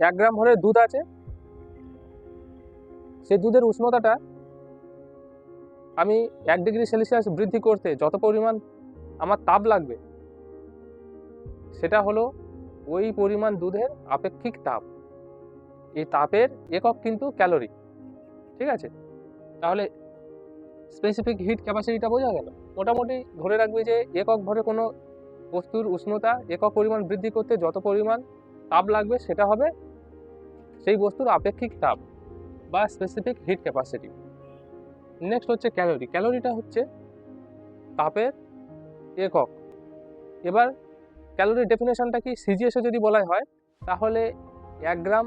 এক গ্রাম ভরের দুধ আছে। সেই দুধের উষ্ণতাটা আমি এক ডিগ্রি সেলসিয়াস বৃদ্ধি করতে যত পরিমাণ আমার তাপ লাগবে, সেটা হলো ওই পরিমাণ দুধের আপেক্ষিক তাপ। এই তাপের একক কিন্তু ক্যালোরি। ঠিক আছে? তাহলে স্পেসিফিক হিট ক্যাপাসিটিটা বোঝা গেল। মোটামুটি ধরে রাখবে যে একক ভরে কোনো বস্তুর উষ্ণতা, একক পরিমাণ বৃদ্ধি করতে যত পরিমাণ তাপ লাগবে, সেটা হবে সেই বস্তুর আপেক্ষিক তাপ বা স্পেসিফিক হিট ক্যাপাসিটি নেক্সট হচ্ছে ক্যালোরি ক্যালোরিটা হচ্ছে তাপের একক। এবার ক্যালোরির ডেফিনেশনটা কি? সিজিএসে যদি বলা হয়, তাহলে এক গ্রাম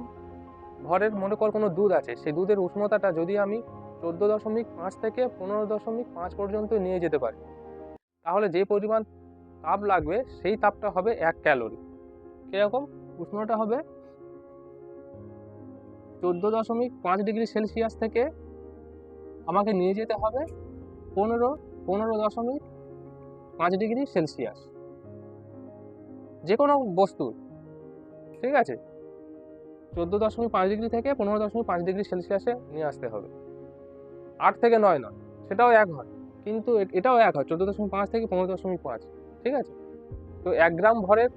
ভরের মনে কর কোনো দুধ আছে, সেই দুধের উষ্ণতাটা যদি আমি চোদ্দ দশমিক পাঁচ থেকে পনেরো দশমিক পাঁচ পর্যন্ত নিয়ে যেতে পারি, তাহলে যে পরিমাণ তাপ লাগবে, সেই তাপটা হবে এক ক্যালোরি কীরকম? উষ্ণটা হবে চোদ্দ দশমিক পাঁচ ডিগ্রি সেলসিয়াস থেকে আমাকে নিয়ে যেতে হবে পনেরো পনেরো দশমিক পাঁচ ডিগ্রি সেলসিয়াস। যে কোনো বস্তুর ঠিক আছে? চোদ্দ দশমিক পাঁচ ডিগ্রি থেকে পনেরো দশমিক পাঁচ ডিগ্রি সেলসিয়াসে নিয়ে আসতে হবে। আট থেকে নয় নয়, সেটাও এক হয়, কিন্তু এটাও এক হয়, চোদ্দ দশমিক পাঁচ থেকে পনেরো দশমিক পাঁচ, ঠিক আছে? তো এক গ্রাম ভরের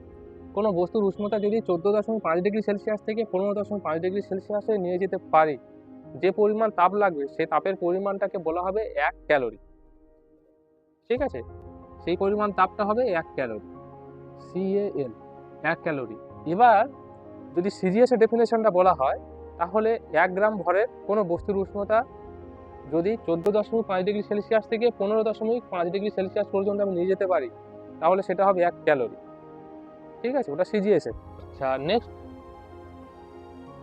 কোনো বস্তুর উষ্ণতা যদি চোদ্দ দশমিক পাঁচ ডিগ্রি সেলসিয়াস থেকে পনেরো দশমিক পাঁচ ডিগ্রি সেলসিয়াসে নিয়ে যেতে পারি, যে পরিমাণ তাপ লাগবে সেই তাপের পরিমাণটাকে বলা হবে এক ক্যালোরি। ঠিক আছে? সেই পরিমাণ তাপটা হবে এক ক্যালোরি সিএএল এক ক্যালোরি। এবার যদি সিরিয়াসের ডেফিনেশনটা বলা হয়, তাহলে এক গ্রাম ভরের কোনো বস্তুর উষ্ণতা যদি চোদ্দ দশমিক পাঁচ ডিগ্রি সেলসিয়াস থেকে পনেরো দশমিক পাঁচ ডিগ্রি সেলসিয়াস পর্যন্ত আমি নিয়ে যেতে পারি, তাহলে সেটা হবে এক ক্যালোরি। ঠিক আছে? ওটা সিজিএসের আচ্ছা নেক্সট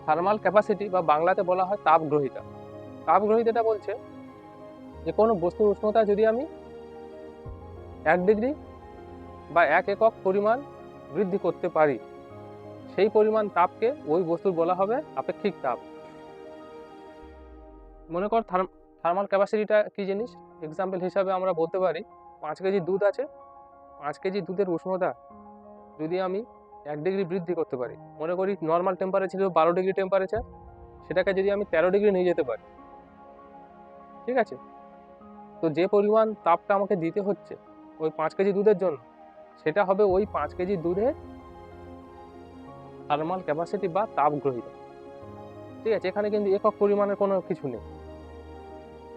থার্মাল ক্যাপাসিটি বা বাংলাতে বলা হয় তাপগ্রহিতা। তাপগ্রহিতাটা বলছে যে, কোনো বস্তুর উষ্ণতা যদি আমি এক ডিগ্রি বা এক একক পরিমাণ বৃদ্ধি করতে পারি, সেই পরিমাণ তাপকে ওই বস্তুর বলা হবে আপেক্ষিক তাপ। মনে কর থার্মাল ক্যাপাসিটিটা কি জিনিস? এক্সাম্পল হিসাবে আমরা বলতে পারি, পাঁচ কেজি দুধ আছে, পাঁচ কেজি দুধের উষ্ণতা যদি আমি এক ডিগ্রি বৃদ্ধি করতে পারি, মনে করি নর্মাল টেম্পারেচার ছিল বারো ডিগ্রি টেম্পারেচার সেটাকে যদি আমি তেরো ডিগ্রি নিয়ে যেতে পারি, ঠিক আছে? তো যে পরিমাণ তাপটা আমাকে দিতে হচ্ছে ওই পাঁচ কেজি দুধের জন্য, সেটা হবে ওই পাঁচ কেজি দুধের থার্মাল ক্যাপাসিটি বা তাপগ্রহিত ঠিক আছে? এখানে কিন্তু একক পরিমাণের কোনো কিছু নেই।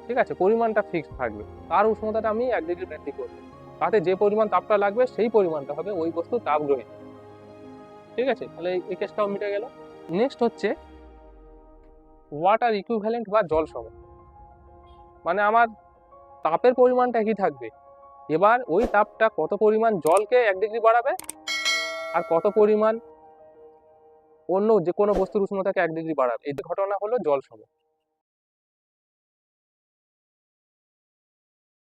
ঠিক আছে? পরিমাণটা ফিক্সড থাকবে। তার উষ্ণতাটা আমি এক ডিগ্রি বৃদ্ধি করব। তাতে যে পরিমাণ তাপটা লাগবে, সেই পরিমাণটা হবে ওই বস্তু তাপগ্রহিত ঠিক আছে? তাহলে এই- এই কেসটাও মিটে গেল। নেক্সট হচ্ছে ওয়াটার ইকুইভ্যালেন্ট বা জল সম মানে আমার তাপের পরিমাণটা কি থাকবে? এবার ওই তাপটা কত পরিমাণ জলকে এক ডিগ্রি বাড়াবে আর কত পরিমাণ অন্য যে কোনো বস্তুর উষ্ণতাকে এক ডিগ্রি বাড়াবে? এই ঘটনা হলো জল সম